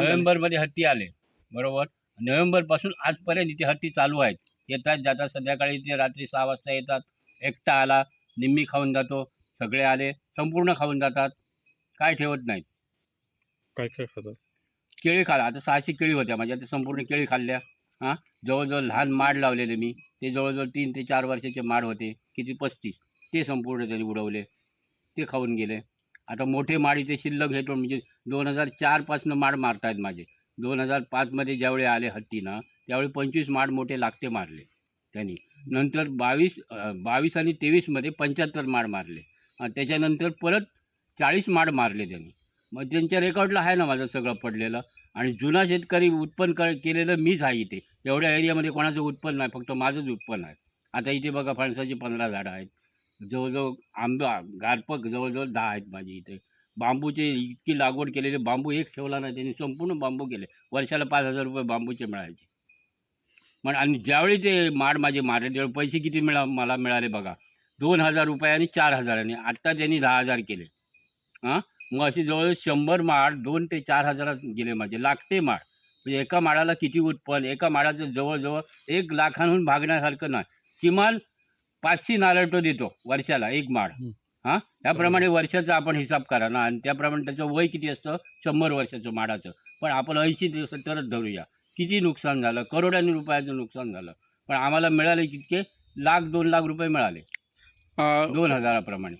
नोव्हेंबरमध्ये हत्ती आले. बरोबर? नोव्हेंबरपासून आजपर्यंत इथे हत्ती चालू आहेत. येतात जातात संध्याकाळी इथे रात्री सहा वाजता येतात. एकटा आला निम्मी खाऊन जातो. सगळे आले संपूर्ण खाऊन जातात. काय ठेवत नाहीत. काय काय खातात? केळी खाला. आता सहाशे केळी होत्या माझ्या. ते संपूर्ण केळी खाल्ल्या. हां? जवळजवळ लहान माड लावलेले मी. ते जवळजवळ तीन ते चार वर्षाचे माड होते. किती? पस्तीस. ते संपूर्ण त्यांनी उडवले ते खाऊन गेले. आता मोठे माड इथे शिल्लक घेतो म्हणजे दोन हजार चारपासनं माड मारतायत माझे. दोन हजार पाचमध्ये ज्यावेळी आले हत्ती ना त्यावेळी पंचवीस माड मोठे लागते मारले त्यांनी. नंतर बावीस बावीस आणि तेवीसमध्ये पंच्याहत्तर माड मारले. आणि त्याच्यानंतर परत चाळीस माड मारले त्यांनी. मग त्यांच्या रेकॉर्डला आहे ना माझं सगळं पडलेलं. आणि जुना शेतकरी उत्पन्न कर केलेलं मीच आहे इथे. एवढ्या एरियामध्ये कोणाचं उत्पन्न नाही फक्त माझंच उत्पन्न आहे. आता इथे बघा फणसाची पंधरा झाडं आहेत. जवळजवळ आंबा गारपक जवळजवळ दहा आहेत माझी इथे. बांबूचे इतकी लागवड केलेले बांबू एक ठेवला नाही त्यांनी संपूर्ण बांबू केले. वर्षाला पाच हजार रुपये बांबूचे मिळायचे. मग आणि ज्यावेळी ते माड माझे मारले त्यावेळी पैसे किती मिळा मला मिळाले बघा. दोन हजार रुपये आणि चार हजाराने. आत्ता त्यांनी दहा हजार केले. हां? मग असे जवळ शंभर माड दोन ते चार हजारात गेले माझे. लागते माड. म्हणजे एका माडाला किती उत्पन्न एका माडाचं जवळजवळ एक लाखांहून भागण्यासारखं नाही. किमान पाचशे नारळ तो देतो वर्षाला एक माड हं. त्याप्रमाणे वर्षाचा आपण हिसाब करा ना आणि त्याप्रमाणे त्याचं वय किती असतं? शंभर वर्षाचं माडाचं. पण आपण ऐंशी दिवस तरच धरूया. किती नुकसान झालं? करोडांनी रुपयाचं नुकसान झालं. पण आम्हाला मिळाले कितके लाख दोन लाख रुपये मिळाले. दोन हजाराप्रमाणे.